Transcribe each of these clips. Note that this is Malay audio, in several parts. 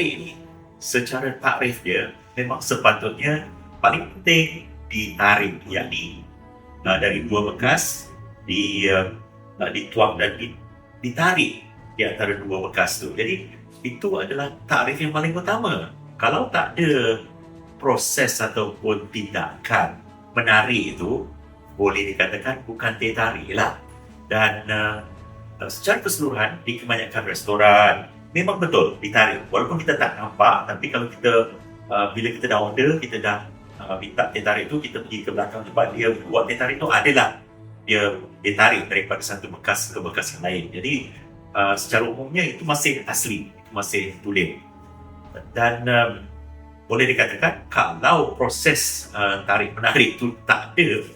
tarik ni secara takrif dia memang sepatutnya paling penting ditarik yakni uh, dari dua bekas di uh, dituang dan di, ditarik di antara dua bekas tu. Jadi itu adalah takrif yang paling utama. Kalau tak ada proses ataupun tindakan menarik itu boleh dikatakan bukan teh tarik lah. Dan uh, secara keseluruhan di kebanyakan restoran memang betul ditarik. Walaupun kita tak nampak tapi kalau kita uh, bila kita dah order kita dah uh, minta teh tarik tu kita pergi ke belakang tempat dia buat teh tarik tu adalah dia ditarik daripada satu bekas ke bekas yang lain. Jadi uh, secara umumnya itu masih asli, itu masih tulen. Dan um, boleh dikatakan kalau proses uh, tarik menarik itu tak ada,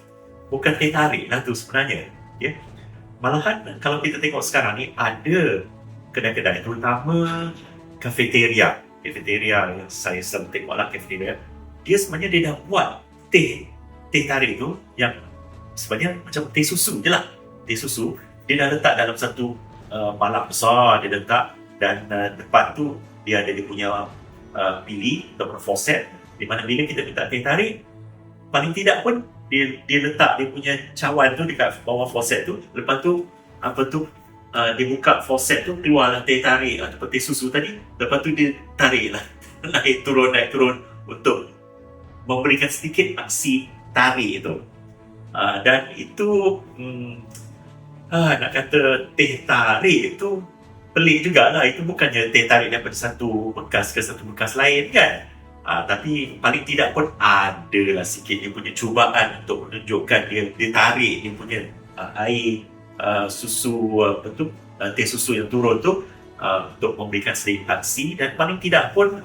bukan teh tarik lah tu sebenarnya. Ya? Malahan kalau kita tengok sekarang ni ada kedai-kedai terutama kafeteria, kafeteria yang saya selalu tengok lah kafeteria, dia sebenarnya dia dah buat teh teh tarik tu yang sebenarnya macam teh susu je lah. Teh susu, dia dah letak dalam satu uh, balap besar, dia letak dan uh, depan tu dia ada dia punya uh, pili ataupun faucet di mana bila kita minta teh tarik, paling tidak pun dia dia letak dia punya cawan tu dekat bawah faucet tu. Lepas tu, apa tu, uh, dia buka faucet tu, keluarlah teh tarik ataupun teh susu tadi. Lepas tu dia tarik lah. naik turun, naik turun untuk memberikan sedikit aksi tarik itu. Uh, dan itu hmm, uh, nak kata teh tarik itu pelik jugalah itu bukannya teh tarik daripada satu bekas ke satu bekas lain kan uh, tapi paling tidak pun ada lah sikit dia punya cubaan untuk menunjukkan dia, dia tarik dia punya uh, air uh, susu apa tu uh, teh susu yang turun tu uh, untuk memberikan aksi dan paling tidak pun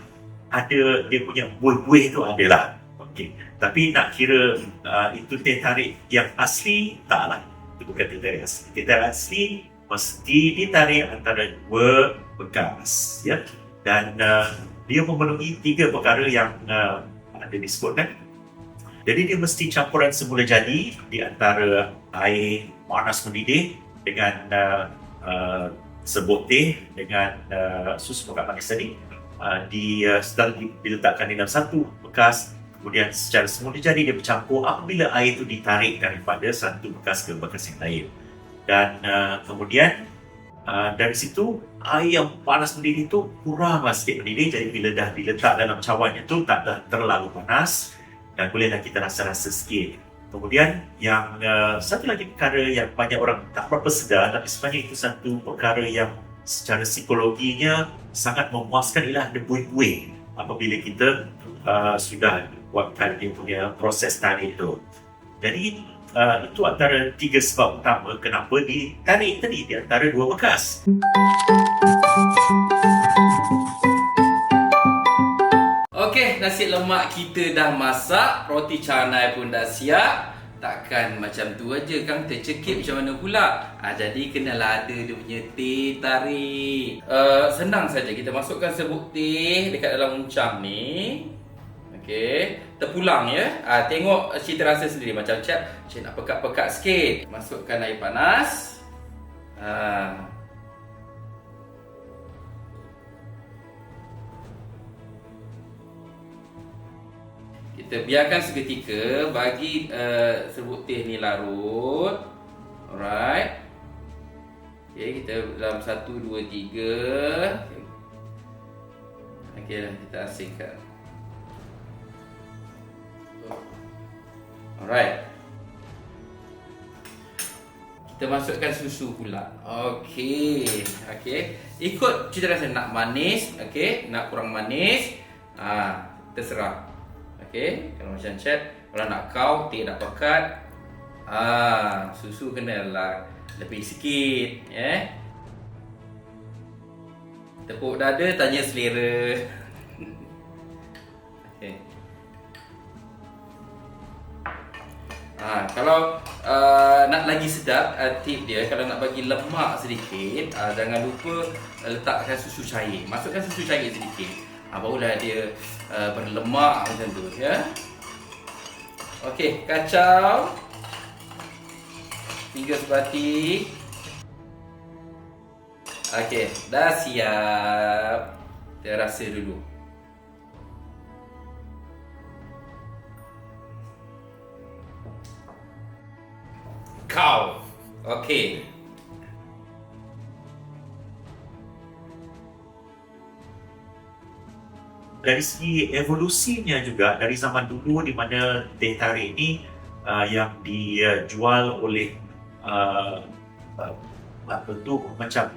ada dia punya buih-buih tu adalah okey tapi nak kira uh, itu teh tarik yang asli, taklah. Itu bukan teh tarik asli. Teh tarik asli mesti ditarik antara dua bekas. Ya? Dan uh, dia memenuhi tiga perkara yang uh, ada disebutkan. Jadi dia mesti campuran semula jadi di antara air panas mendidih dengan uh, uh, sebut teh dengan uh, susu pekat manis tadi. Uh, di, uh, sedang diletakkan dalam satu bekas kemudian secara semula jadi dia bercampur apabila air itu ditarik daripada satu bekas ke bekas yang lain dan uh, kemudian uh, dari situ air yang panas mendidih itu kuranglah sikit mendidih jadi bila dah diletak dalam cawan itu tak dah terlalu panas dan bolehlah kita rasa-rasa sikit kemudian yang uh, satu lagi perkara yang banyak orang tak berapa sedar tapi sebenarnya itu satu perkara yang secara psikologinya sangat memuaskan ialah the buih-buih apabila kita uh, sudah buatkan dia punya proses tarik tu. Jadi uh, itu antara tiga sebab utama kenapa ditarik tadi di antara dua bekas. Nasi lemak kita dah masak, roti canai pun dah siap. Takkan macam tu aja Kang tercekip macam mana pula ha, Jadi kenalah ada dia punya teh tarik uh, Senang saja kita masukkan sebut teh dekat dalam uncang ni Okey, terpulang ya. Ah tengok cita rasa sendiri macam cak, cik nak pekat-pekat sikit. Masukkan air panas. Ah. Kita biarkan seketika bagi uh, serbuk teh ni larut. Alright. Okey, kita dalam 1 2 3. Okey, dah kita asingkan. Alright. Kita masukkan susu pula. Okey. Okey. Ikut cita rasa nak manis, okey, nak kurang manis. Ah, ha, terserah. Okey. Kalau macam chat, kalau nak kau teh nak pekat. Ah, susu kena lah lebih sikit, eh. Tepuk dada tanya selera. Ha, kalau uh, nak lagi sedap uh, tip dia kalau nak bagi lemak sedikit uh, jangan lupa letakkan susu cair. Masukkan susu cair sedikit. Ha, barulah dia uh, berlemak macam tu ya. Okey, kacau. Tiga sebati. Okey, dah siap. Kita rasa dulu. Kau. Okey. Dari segi evolusinya juga dari zaman dulu di mana teh tarik ini uh, yang dijual oleh uh, uh, apa tu macam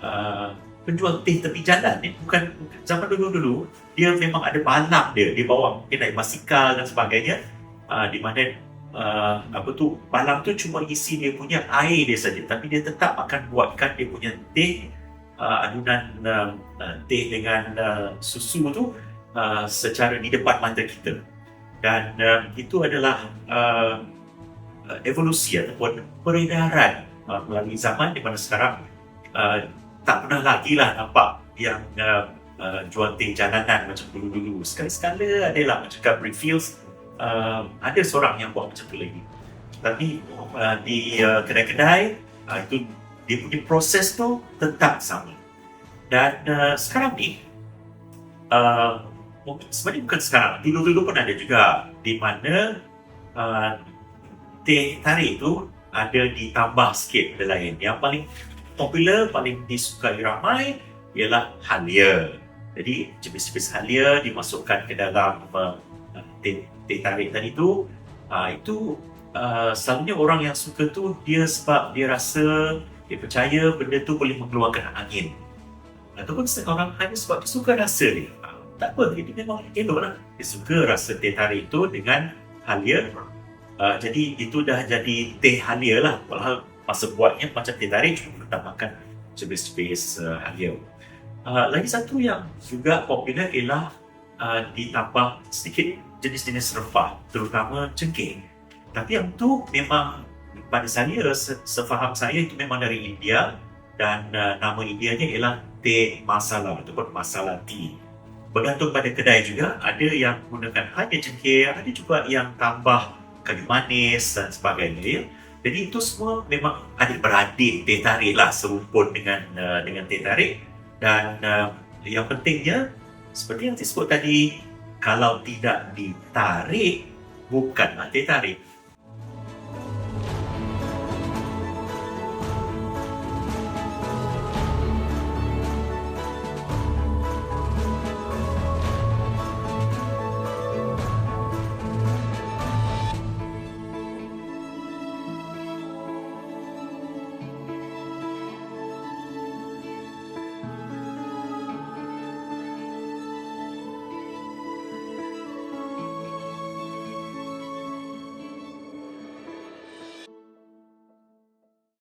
uh, penjual teh tepi jalan ni bukan zaman dulu-dulu dia memang ada balap dia di bawah mungkin naik basikal dan sebagainya uh, di mana uh, apa tu balap tu cuma isi dia punya air dia saja tapi dia tetap akan buatkan dia punya teh uh, adunan uh, uh, teh dengan uh, susu tu uh, secara di depan mata kita. Dan uh, itu adalah uh, uh, evolusi ataupun peredaran uh, melalui zaman di mana sekarang uh, tak pernah lagi lah nampak yang uh, uh, jual teh jalanan macam dulu-dulu. Sekali-sekala adalah macam kat Brickfields uh, ada seorang yang buat macam tu lagi. Tapi uh, di uh, kedai-kedai uh, itu dia punya proses tu tetap sama. Dan uh, sekarang ni uh, sebenarnya bukan sekarang. Dulu-dulu pun ada juga di mana uh, teh tarik tu ada ditambah sikit benda lain. Yang paling popular paling disukai ramai ialah halia. Jadi jenis-jenis halia dimasukkan ke dalam uh, teh, teh tarik tadi tu uh, itu uh, selalunya orang yang suka tu dia sebab dia rasa dia percaya benda tu boleh mengeluarkan angin. Ataupun setengah orang hanya sebab dia suka rasa dia. Ah, tak apa dia memang elok lah. Dia suka rasa teh tarik tu dengan halia. Uh, jadi itu dah jadi teh halia lah. Padahal masa buatnya macam teh tarik cuma tambahkan jenis-jenis uh, halia. Uh, lagi satu yang juga popular ialah uh, ditambah sedikit jenis-jenis rempah terutama cengkeh. Tapi yang tu memang pada saya se- sefaham saya itu memang dari India dan uh, nama Indianya ialah teh masala ataupun masala tea. Bergantung pada kedai juga, ada yang menggunakan hanya cengkeh, ada juga yang tambah kayu manis dan sebagainya. Ya. Jadi itu semua memang adik-beradik teh tarik lah serumpun dengan uh, dengan teh tarik dan uh, yang pentingnya seperti yang disebut tadi kalau tidak ditarik bukanlah teh tarik